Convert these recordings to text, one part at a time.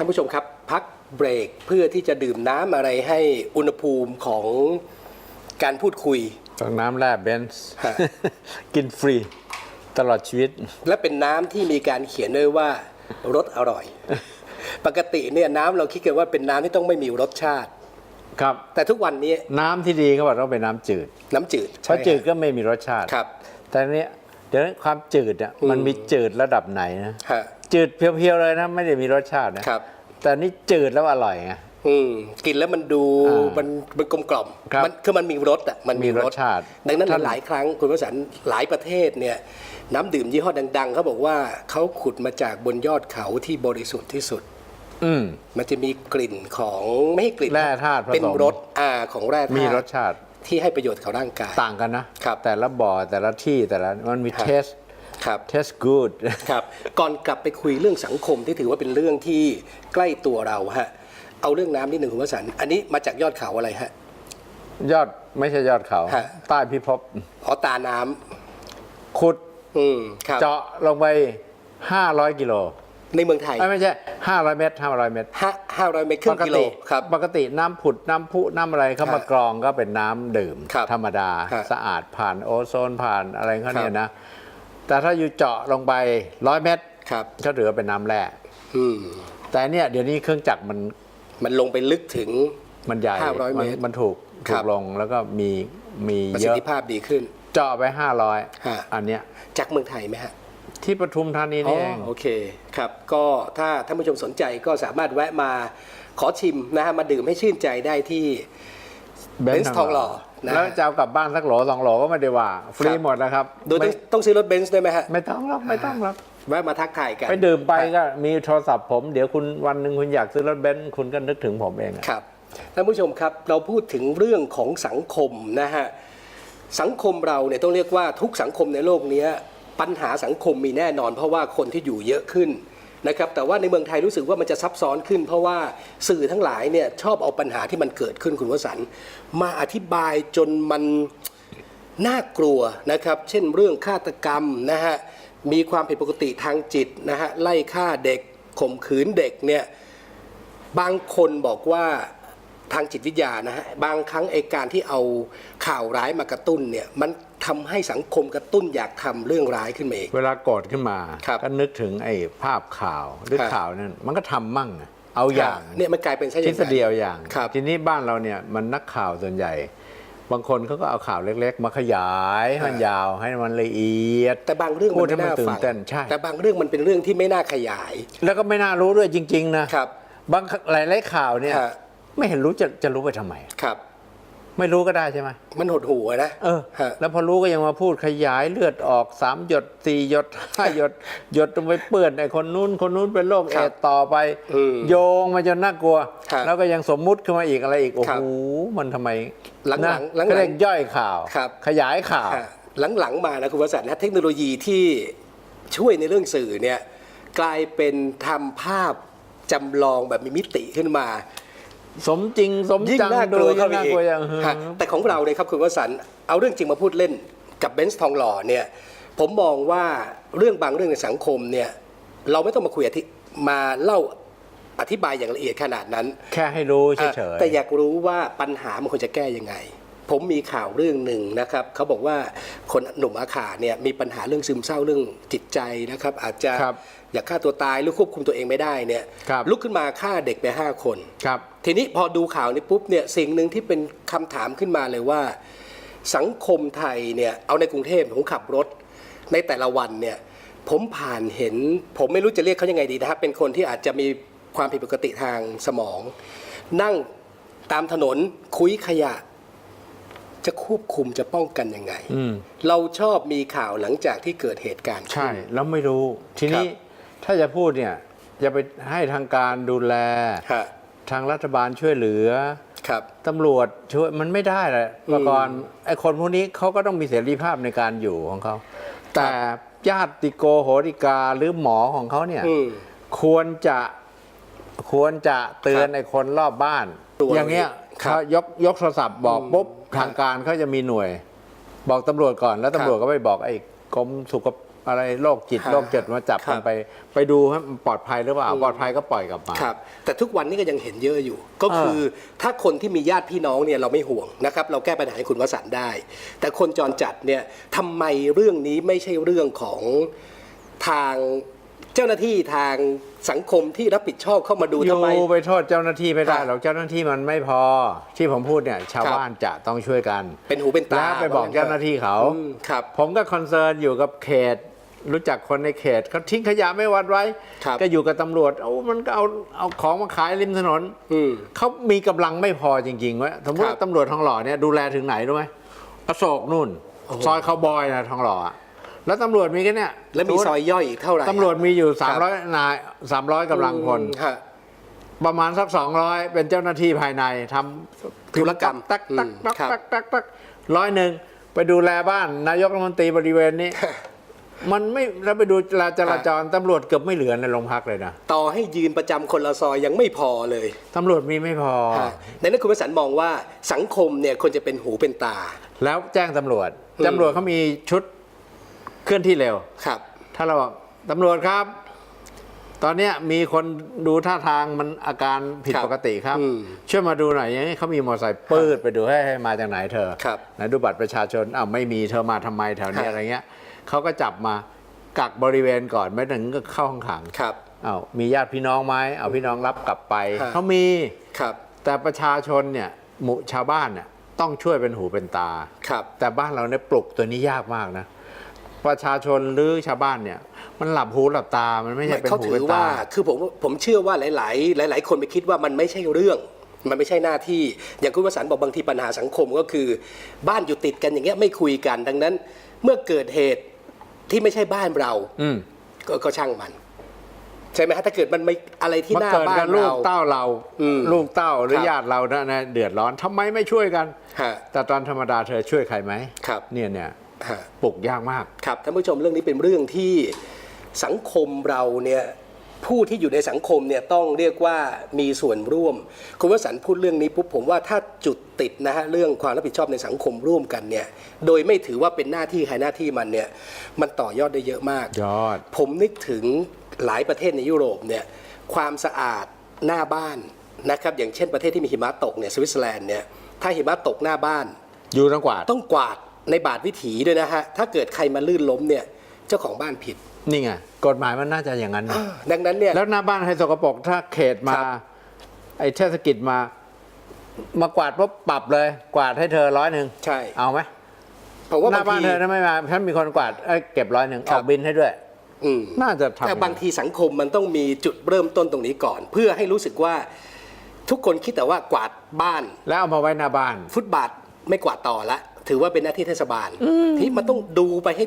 ท่านผู้ชมครับพักเบรกเพื่อที่จะดื่มน้ำอะไรให้อุณหภูมิของการพูดคุย ต้องน้ำแร่เบนซ์ฮะ กินฟรีตลอดชีวิต และเป็นน้ำที่มีการเขียนด้วยว่ารสอร่อย ปกติเนี่ยน้ำเราคิดกันว่าเป็นน้ำที่ต้องไม่มีรสชาติ ครับ แต่ทุกวันนี้น้ำที่ดีเขาบอกต้องเป็นน้ำจืด น้ำจืดเพราะใช่จืดก็ไม่มีรสชาติ ครับ แต่อันเนี้ยเดี๋ยวนี้ความจืดอะมันมีจืดระดับไหนนะ ฮะ จืดเพียวๆเลยนะ ไม่ได้มีรสชาตินะครับ แต่นี่จืดแล้วอร่อยไง อืมกินแล้วมันดูอ่ามัมันมันกลมกล่อมครับมันคือมันมีรสอะมันมีรสชาติดังนั้นท่าน หลายๆครั้งคุณวสันต์หลายประเทศเนี่ยน้ำดื่มยี่ห้อดัง ๆเขาบอกว่าเขาขุดมาจากบนยอดเขาที่บริสุทธิ์ที่สุด อืม มันจะมีกลิ่นของไม่ให้กลิ่นแร่ธาตุผสม เป็นรสอ่าของแร่ธาตุมีรสชาติที่ให้ประโยชน์กับร่างกาย ต่างกันนะ ครับแต่ละบ่อแต่ละที่แต่ละมันมีครับ เทส ครับเทสกูดครับ ก่อนกลับไปคุยเรื่องสังคมที่ถือว่าเป็นเรื่องที่ใกล้ตัวเราฮะ เอาเรื่องน้ำนิดหนึ่งคุณวสันต์อันนี้มาจากยอดเขาอะไรฮะ ยอดไม่ใช่ยอดเขา ฮะ ใต้พิภพอ๋อตาน้ำขุดอืมครับเจาะลงไป 500 กิโลในเมืองไทยเอ้ยไม่ใช่ 500 เมตร 500 เมตรห้าห้าร้อยเมตรครึ่งกิโลครับ ปกติน้ำผุดน้ำพุน้ำอะไรเข้าฮะมากรองก็เป็นน้ำดื่ม ครับธรรมดา ฮะสะอาดผ่านโอโซนผ่านอะไรเขาเนี่ครัยบนะ แต่ถ้าอยู่เจาะลงไปร้อยเมตรครับก็ถือว่าเป็นน้ำแร่อืมแต่เนี่ยเดี๋ยวนี้เครื่องจักรมันมันลงไปลึกถึง มันใหญ่500มัเมตรมันถูกครัถูบกลงแล้วก็มีมีประเยสิทอะธิภาพดีขึ้น เจาะไปฮะ500อันเนี้ยจากเมืองไทยไหมฮะที่ปทุมธานีอ๋นี่อเองโอเคครับก็ถ้าท่านผู้ชมสนใจก็สามารถแวะมาขอชิมนะฮะมาดื่มให้ชื่นใจได้ที่ เบน Benz ซ์ทองหล่อนะแล้วจะเอากลับบ้านสักโหลสองโหลก็ไม่ได้ว่า ฟรีครับหมดนะครับ โดยต้ไม่องต้องซื้อรถเบนซ์ด้วยไหมฮะ ไม่ต้องหรอกไม่ต้องหรอกแวะมาทักทายกัน ไปดื่มไปก็มีโทรศัพท์ผม เดี๋ยวคุณวันหนึ่งคุณอยากซื้อรถเบนซ์คุณก็นึกถึงผมเองอะครับท่านผู้ชมครับเราพูดถึงเรื่องของสังคมนะฮะสังคมเราเนี่ยต้องเรียกว่าทุกสังคมในโลกเนี้ยปัญหาสังคมมีแน่นอน เพราะว่าคนที่อยู่เยอะขึ้น นะครับแต่ว่าในเมืองไทยรู้สึกว่ามันจะซับซ้อนขึ้น เพราะว่าสื่อทั้งหลายเนี่ยชอบเอาปัญหาที่มันเกิดขึ้นคุณวสันต์มาอธิบายจนมันน่ากลัวนะครับ เช่นเรื่องฆาตกรรมนะฮะมีความผิดปกติทางจิตนะฮะไล่ฆ่าเด็กข่มขืนเด็กเนี่ยบางคนบอกว่า ทางจิตวิทยานะฮะบางครั้งไอการที่เอาข่าวร้ายมากระตุ้นเนี่ยมันทำให้สังคมกระตุ้นอยากทำเรื่องร้ายขึ้นมาเอง เวลาโกรธขึ้นมา ครับก็นึกถึงไอ้ภาพข่าวหรือครับ ข่าวนั่นมันก็ทำมั่งอะเอาอย่างเนี่ยมันกลายเป็นใช่อทฤย่างษนั้นฎีเอาอย่าง ครับ ทีนี้บ้านเราเนี่ยมันนักข่าวส่วนใหญ่ บางคนเขาก็เอาข่าวเล็กๆ มาขยายให้มันยาวให้มันละเอียด แต่บางเรื่องพูมัดนให้ไม่มันน่าตื่นฟังเต้นใช่ แต่บางเรื่องมันเป็นเรื่องที่ไม่น่าขยาย แล้วก็ไม่น่ารู้ด้วยจริง ๆ นะครับ บางหลายๆข่าวเนี่ย ฮะ ไม่เห็นรู้จะจะรู้ไปทำไม ครับ ไม่รู้ก็ได้ใช่ไหมมันหดหูอะนะ เออฮะแล้วพอรู้ก็ยังมาพูดขยายเลือดออกสามหยดสี่หยดห้าหยด หยดลงไปเปื้อนไอ้คนนู้นคนนู้นเป็นโรคคเอรับดส์ต่อไปอืมโยงมาจนน่ากลัวครับแล้วก็ยังสมมุติขึ้นมาอีกอะไรอีก โอ้ครัโหบมันทำไมหลังๆนะหลังๆก็เรียกย่อยข่าวครับขยายข่าวฮะหลังๆมานะคุณวสันต์นะเทคโนโลยีที่ช่วยในเรื่องสื่อเนี่ยกลายเป็นทำภาพจำลองแบบมีมิติขึ้นมา สมจริงสมยิ่งจังน่ากลัวดูเข้าไปน่าอีกกลัวอย่างฮะแต่ของเราเนี่ยครับคุณวสันต์เอาเรื่องจริงมาพูดเล่นกับเบนซ์ทองหล่อเนี่ยผมมองว่าเรื่องบางเรื่องในสังคมเนี่ยเราไม่ต้องมาคุยอธิมาเล่าอธิบายอย่างละเอียดขนาดนั้น แค่ให้รู้เฉอะยแต่อยากรู้ว่าปัญหามันควรจะแก้ยังไง ผมมีข่าวเรื่องหนึ่งนะครับเขาบอกว่าคนหนุ่มอาขาเนี่ยมีปัญหาเรื่องซึมเศร้าเรื่องจิตใจนะครับ อาจจะครับอยากฆ่าตัวตายหรือควบคุมตัวเองไม่ได้เนี่ยครับ ลุกขึ้นมาฆ่าเด็กไปห้าคนๆครับ ทีนี้พอดูข่าวนี้ปุ๊บเนี่ยสิ่งหนึ่งที่เป็นคำถามขึ้นมาเลยว่า สังคมไทยเนี่ยเอาในกรุงเทพผมขับรถ ในแต่ละวันเนี่ยผมผ่านเห็น ผมไม่รู้จะเรียกเขายังไงดีนะครับเป็นคนที่อาจจะมีความผิดปกติทางสมอง นั่งตามถนนคุยขยะ จะควบคุมจะป้องกันยังไงอืมเราชอบมีข่าวหลังจากที่เกิดเหตุการณ์ขึ้นใช่ แล้วไม่รู้ ทีนี้ครับถ้าจะพูดเนี่ยจะไปให้ทางการดูแลฮะทางรัฐบาลช่วยเหลือครับตำรวจช่วยมันไม่ได้เลยอืมเมื่อก่อนไอ้คนพวกนี้เขาก็ต้องมีเสรีภาพในการอยู่ของเขา แต่ญาติโกโหติกาหรือหมอของเขาเนี่ยอืมควรจะควรจะเตือนครับไอ้คนรอบบ้านตัวอย่างเงี้ยครับเขายกยกโทรศัพท์บอกอืมปุ๊บครับ ทางการเขาจะมีหน่วย บอกตำรวจก่อนแล้วตำรวจครับก็ไปบอกไอ้กรมสุขอะไรโรคจิตฮะโรคจิตมาจับครักับนไป ไปดูให้มันปลอดภัยหรือเปล่าปลอดภัยก็ปล่อยกลับมา ครับ แต่ทุกวันนี้ก็ยังเห็นเยอะอยู่ ก็คือถ้าคนที่มีญาติพี่น้องเนี่ยเราไม่ห่วงนะครับ เราแก้ปัญหาให้คุณวสันต์ได้ แต่คนจรจัดเนี่ยทำไมเรื่องนี้ไม่ใช่เรื่องของทาง เจ้าหน้าที่ทางสังคมที่รับผิดชอบเข้ามาดูอทำไมยู่ไปโทษเจ้าหน้าที่ไม่ได้ครับหรอกเจ้าหน้าที่มันไม่พอ ที่ผมพูดเนี่ยชาวครับ บ้านจะต้องช่วยกันเป็นหูเป็นตาแล้วไปบอกเจ้าหน้าที่เขา อืมครับ ผมก็คอนเซิร์นอยู่กับเขต รู้จักคนในเขตเขาทิ้งขยะไม่วัดไว้ ครับ ก็อยู่กับตำรวจโอ้มันก็เอาเอาของมาขายริมถนนอืม เขามีกำลังไม่พอจริงๆวะสมมติครับว่าตำรวจทองหล่อเนี่ยดูแลถึงไหนรู้ไหมอโศกนู่น โอ้โห ซอยคาวบอยนะทองหล่ออะ แล้วตำรวจมีแค่เนี่ยแล้วมีซอยย่อยอีกเท่าไหร่ตำรวจมีอยู่ครับ300นาย300กำลังพลอืมฮะ ประมาณสัก200เป็นเจ้าหน้าที่ภายในทำธุรกรรมตักตักอืมตักครับตักตักตักร้อยหนึ่งไปดูแลบ้านนายกรัฐมนตรีบริเวณนี้ มันไม่แล้วไปดูแลจราจรตำรวจเกือบไม่เหลือในโรงพักเลยนะต่อให้ยืนประจำคนละซอยยังไม่พอเลยตำรวจมีไม่พอ ฮะดังนั้นคุณวสันต์มองว่าสังคมเนี่ยควรจะเป็นหูเป็นตา แล้วแจ้งตำรวจอืมตำรวจเขามีชุด เคลื่อนที่เร็ว ครับ ถ้าเราบอกตำรวจครับ ตอนเนี้ยมีคนดูท่าทางมันอาการผิดครับปกติครับ อืมช่วยมาดูหน่อยอย่างนี้เขามีมอเตอร์ไซค์ปืดไปดูให้ให้มาจากไหนเธอครับไหนดูบัตรประชาชนอ้าวไม่มีเธอมาทำไมแถวนี้ฮะอะไรเงี้ยเขาก็จับมากักบริเวณก่อนไม่ถึงก็เข้าห้องขังครับ อ้าวมีญาติพี่น้องไหมเอาพี่น้องรับกลับไปฮะเขามี ครับ แต่ประชาชนเนี่ยหมู่ชาวบ้านเนี่ยต้องช่วยเป็นหูเป็นตา ครับ แต่บ้านเราเนี่ยปลุกตัวนี้ยากมากนะ ประชาชนหรือชาวบ้านเนี่ย มันหลับหูหลับตามันไม่ใช่เป็นเขาหูถืเป็นอว่าตา คือผมผมเชื่อว่าหลาย ๆ หลาย ๆ คนไปคิดว่ามันไม่ใช่เรื่อง มันไม่ใช่หน้าที่ อย่างคุณวสันต์บอกบางทีปัญหาสังคมก็คือ บ้านอยู่ติดกันอย่างเงี้ยไม่คุยกัน ดังนั้น เมื่อเกิดเหตุที่ไม่ใช่บ้านเราอืมก็ก็ช่างมัน ใช่ไหมฮะถ้าเกิดมันไม่อะไรที่มาหน้าเกิดบ้ากันนลูเรากเต้าเราอืมลูกเต้าหรือครับ ญาติเรานะนะเดือดร้อนทำไมไม่ช่วยกัน ฮะ แต่ตอนธรรมดาเธอช่วยใครไหมครับ เนี่ยเนี่ยฮะ ปลุกยากมาก ครับท่านผู้ชมเรื่องนี้เป็นเรื่องที่สังคมเราเนี่ยผู้ที่อยู่ในสังคมเนี่ยต้องเรียกว่ามีส่วนร่วม คุณวสันต์พูดเรื่องนี้ปุ๊บผมว่าถ้าจุดติดนะฮะเรื่องความรับผิดชอบในสังคมร่วมกันเนี่ยโดยไม่ถือว่าเป็นหน้าที่ใครหน้าที่มันเนี่ยมันต่อยอดได้เยอะมาก ยอด ผมนึกถึงหลายประเทศในยุโรปเนี่ยความสะอาดหน้าบ้านนะครับอย่างเช่นประเทศที่มีหิมะตกเนี่ยสวิตเซอร์แลนด์เนี่ยถ้าหิมะตกหน้าบ้าน อยู่ทั้งกวาดต้องกวาด ในบาทวิถีด้วยนะฮะ ถ้าเกิดใครมาลื่นล้มเนี่ย เจ้าของบ้านผิด นี่ไงกฎหมายมันน่าจะอย่างนั้นนะดังนั้นเนี่ย แล้วหน้าบ้านใครสกปรกถ้าเขตมา ครับ ไอ้เทศกิจมา มากวาดปุ๊บปรับเลย กวาดให้เธอร้อยหนึ่งใช่ เอาไหมผมว่าหน้าบางบ้านที เธอถ้าไม่มาถ้ามีคนกวาดเอ้ยเก็บร้อยหนึ่งครัอบอกบินให้ด้วย อืม น่าจะทำ แต่บางทีสังคมมันต้องมีจุดเริ่มต้นตรงนี้ก่อน เพื่อให้รู้สึกว่าทุกคนคิดแต่ว่ากวาดบ้าน แล้วเอามาไว้หน้าบ้าน ฟุตบาทไม่กวาดต่อละ ถือว่าเป็นหน้าที่เทศบาล ที่มันต้องดูไปให้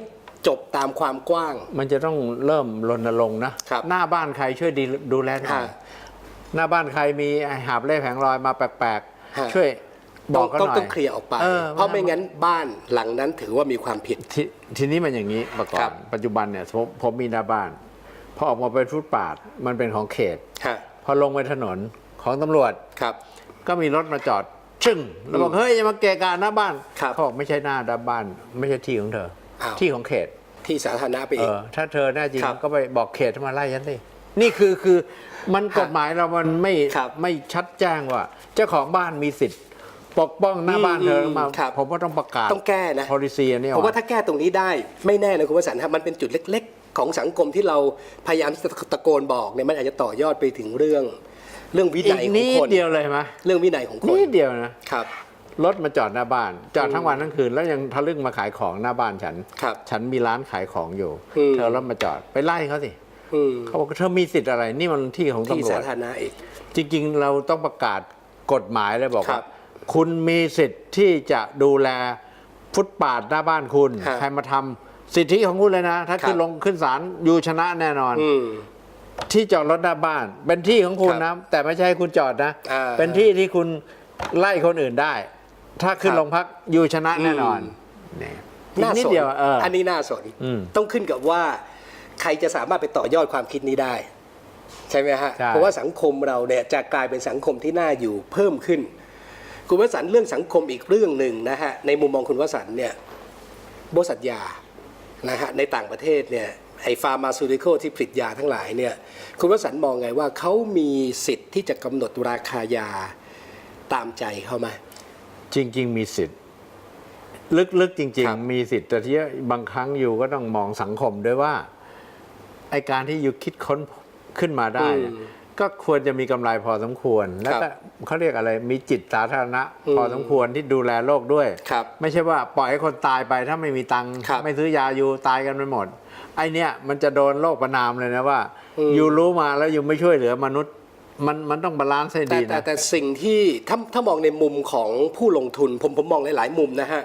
จบตามความกว้าง มันจะต้องเริ่มรณรงค์นะ ครับหน้าบ้านใครช่วยดีดูแลหน่อยฮะหน้าบ้านใครมีไอ้หาบเล่แผงลอยมาแปลกฮะ ๆ ช่วยบต้ออกงเขาต้องหน่อย ต้องเคลียร์ออกไปออ เพราะไม่งั้นบ้านหลังนั้นถือว่ามีความผิด ททีนี้มันอย่างนี้ประกอครับ บปัจจุบันเนี่ยผมผมมีหน้าบ้าน พอออกมาเป็นฟุตปาดมันเป็นของเขต ฮะพอลงไปถนนของตำรวจครับ ก็มีรถมาจอด ชึ่งแล้วบอกเฮ้ยอย่ามาเกะกะหน้าบ้านครับเขาบอกไม่ใช่หน้าด้านบ้าน ไม่ใช่ที่ของเธอ อ้าว ที่ของเขตที่สาธารณะไปเออีก อถ้าเธอแน่จริงครับก็ไปบอกเขตให้มาไล่ฉันสินี่คือคือมันกฎหมายเรามันไม่ครับไม่ชัดแจ้งว่า เจ้าของบ้านมีสิทธิ์ ปกป้องหน้าบ้านเธออืมมาครับ ผมว่าต้องประกาศต้องแก้นะ policy อันนี้อผอกมว่าถ้าแก้ตรงนี้ได้ไม่แน่นะคุณวสันต์ครับมันเป็นจุดเล็ก ๆ ของสังคมที่เราพยายามจะตะโกนบอกเนี่ยมันอาจจะต่อยอดไปถึงเรื่อง เรื่องวิอีนักยขอนิงดคนเดียวเลยไหมเรื่องวินัยของคนนิดเดียวนะ ครับ รถมาจอดหน้าบ้าน จอดทั้งวันทั้งคืนแล้วยังทะลึ่งมาขายของหน้าบ้านฉัน ครับฉันมีร้านขายของอยู่ อืม เธอรถมาจอดไปไล่เขาสิอืมเขาบอกเธอมีสิทธิ์อะไร นี่มันที่ของที่ตำรวสาจธารณะอีก จริง ๆ เราต้องประกาศกฎหมายเลยบอกครัว่าบคุณมีสิทธิ์ที่จะดูแลฟุตปาดหน้าบ้านคุณฮะใครมาทำสิทธิของคุณเลยนะ ถ้าครับ ขึ้นลงขึ้นศาลอยู่ชนะแน่นอน อืม ที่จอดรถหน้าบ้าน เป็นที่ของคุณครันะบแต่ไม่ใช่ให้คุณจอดนะ อ่าเป็นที่ที่คุณไล่คนอื่นได้ ถ้าขึ้นครับ โรงพักอยู่ชนะแน่นอนอืมเนี่ยอีกน่านิดสนเดียวเออออั นนี้น่าสน อืมต้องขึ้นกับว่า ใครจะสามารถไปต่อยอดความคิดนี้ได้ ใช่ไหมฮะ ใช่ เพราะว่าสังคมเราเนี่ยจะกลายเป็นสังคมที่น่าอยู่เพิ่มขึ้น คุณวสันต์เรื่องสังคมอีกเรื่องหนึ่งนะฮะ ในมุมมองคุณวสันต์เนี่ยบริษัทยานะฮะในต่างประเทศเนี่ย ไอ้ฟาร์มาซูติคอลที่ผลิตยาทั้งหลายเนี่ยคุณวสันต์มองไงว่าเขามีสิทธิ์ที่จะกำหนดราคายาตามใจเขาไหมจริง ๆ มีสิทธิ์ ลึกๆจริงครับๆมีสิทธิ์แต่ที่บางครั้งอยู่ก็ต้องมองสังคมด้วยว่าไอการที่อยู่คิดค้นขึ้นมาได้เนี่ย ก็ควรจะมีกำไรพอสมควร แล้วก็เขาเรียกอะไรมีจิตสาธารณะ พอสมควรที่ดูแลโลกด้วยครับไม่ใช่ว่าปล่อยให้คนตายไปถ้าไม่มีตังค์ครับไม่ซื้อยาอยู่ตายกันไปหมด ไอเนี้ยมันจะโดนโลกประนามเลยนะว่าอืมอยู่รู้มาแล้วอยู่ไม่ช่วยเหลือมนุษย์มันมันต้องบาลานซ์ให้แต่ดีแต่นะแต่สิ่งที่ถ้าถ้ามองในมุมของผู้ลงทุน ผมผมมองหลาย ๆ มุมนะฮะ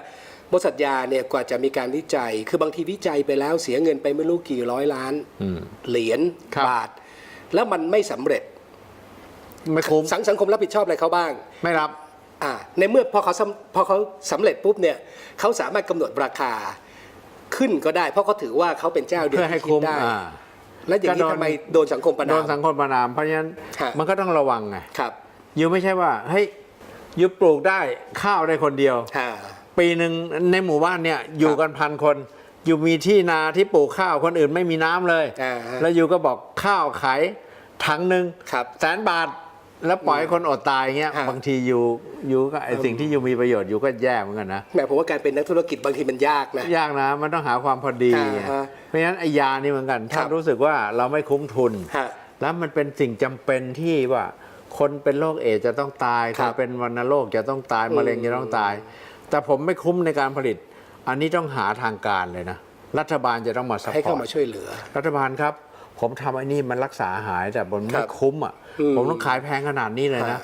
บริษัทยาเนี่ยกว่าจะมีการวิจัย คือบางทีวิจัยไปแล้วเสียเงินไปไม่รู้กี่ร้อยล้านอืมเหรียญครับบาท แล้วมันไม่สำเร็จไม่คุ้มสังสังคมรับผิดชอบอะไรเขาบ้าง ไม่รับอ่าในเมื่อพอเขาสำพอเขาสำเร็จปุ๊บเนี่ยเขาสามารถกำหนดราคาขึ้นก็ได้ เพราะเขาถือว่าเขาเป็นเจ้าเดียวเพื่อให้ที่คิคุ้ดมได้อ่าแล้วอย่างนี้ก็โดนทำไมโดนสังคมประโดนามนสังคมประนามเพราะฉะนั้นฮะมันก็ต้องระวังไงครับยูไม่ใช่ว่าเฮ้ยยูปลูกได้ข้าวได้คนเดียวอ่าปีหนึ่งในหมู่บ้านเนี่ยอยู่กันพันคน ยูมีที่นาที่ปลูกข้าวคนอื่นไม่มีน้ำเลยอ่าฮะแล้วยูก็บอกข้าวขายถังหนึ่งครับแสนบาทแล้วปล่อยให้คนอดตายเงี้ยฮะบางทียูยูก็ไอสิ่งที่ยูมีประโยชน์ยูก็แย่เหมือนกันนะแหมผมว่าการเป็นนักธุรกิจบางทีมันยากนะยากนะมันต้องหาความพอดีอ่าไงฮะเพราะฉะนั้นไอยานี่เหมือนกันครัถ้าบรู้สึกว่าเราไม่คุ้มทุนฮะแล้วมันเป็นสิ่งจำเป็นที่ว่า คนเป็นโรคเอดส์จะต้องตายครัคบนเป็นวัณโรคจะต้องตายอืมมะเร็งจะต้องตาย แต่ผมไม่คุ้มในการผลิต อันนี้ต้องหาทางการเลยนะ รัฐบาลจะต้องมาซัพให้พอเข้าร์มาตช่วยเหลือ รัฐบาลครับ ผมทำไอ้นี่มันรักษาหายแต่ผมครัไม่บคุ้มอะอืมผมต้องขายแพงขนาดนี้เลยนะฮะ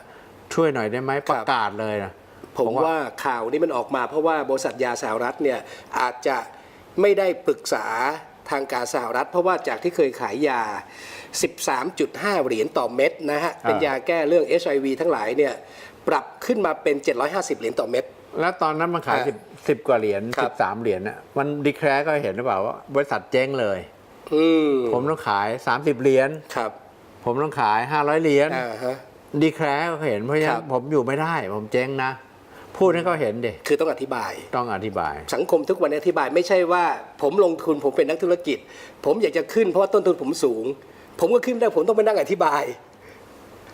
ช่วยหน่อยได้ไหมครัปบระกาศเลยนะผมว่าข่าวนี้มันออกมาเพราะว่าบริษัทยาสหรัฐเนี่ยอาจจะไม่ได้ปรึกษาทางการสหรัฐ เพราะว่าจากที่เคยขายยา 13.5 เหรียญต่อเม็ดนะฮะ เป็นยาแก้เรื่อง HIV ทั้งหลายเนี่ยปรับขึ้นมาเป็น 750 เหรียญต่อเม็ด แล้วตอนนั้นมันขายฮะสิบสิบกว่าเหรียญครัสิบบสามเหรียญน่ะมันดีแคร์ก็เห็นหรือเปล่าว่าบริษัทเจ๊งเลย อืมผมต้องขาย 30 เหรียญครับผมต้องขาย 500 เหรียญอ่าฮะ ดีแคร์ก็เห็นเพราะฉะครันั้นบ ผมอยู่ไม่ได้ ผมเจ๊งนะ พูดให้เขาเห็นดิคือต้องอธิบาย ต้องอธิบาย สังคมทุกวันนี้อธิบายไม่ใช่ว่า ผมลงทุนผมเป็นนักธุรกิจ ผมอยากจะขึ้นเพราะว่าต้นทุนผมสูง ผมก็ขึ้นไม่ได้ผมต้องไปนั่งอธิบาย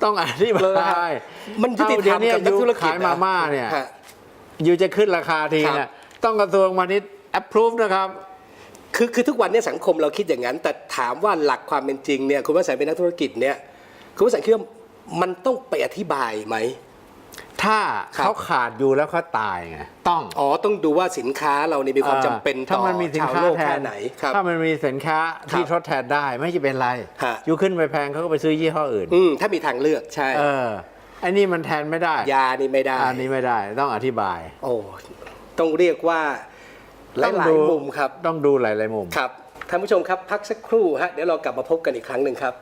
ต้องอธิบเลยฮะายมันยุติธรรมเดี๋ยวกับนักธุรกิจขายมาม่าเนี่ย ฮะอ ยู่จะขึ้นราคาทีครัเนี่ยบต้องกระทรวงพาณิชย์ approve นะครับ คือคือทุกวันเนี้สังคมเราคิดอย่างนั้น แต่ถามว่าหลักความเป็นจริงเนี่ยคุณวสันต์เป็นนักธุรกิจเนี่ยคุณวสันต์คิดว่ามันต้องไปอธิบายไหมถ้าครับเขาขาดอยู่แล้วเขาตายไงต้องอ๋อต้องดูว่าสินค้าเราเนี่ยมีความจำเป็นถ้าต่อมันมีสินชาวค้าโลกแทแค่นไหนครับถ้ามันมีสินค้าที่ครับทดแทนได้ไม่จะเป็นไรฮะอยู่ขึ้นไปแพงเขาก็ไปซื้อยี่ห้ออื่นอืมถ้ามีทางเลือกใช่เออไอ้นี่มันแทนไม่ได้ยานี่ไม่ได้อันนี้ไม่ได้ต้องอธิบาย โอ้ต้องเรียกว่าหต้องลายดูๆมุมครับ ต้องดูหลายๆมุมครับท่านผู้ชมครับพักสักครู่ฮะเดี๋ยวเรากลับมาพบกันอีกครั้งหนึ่งครับ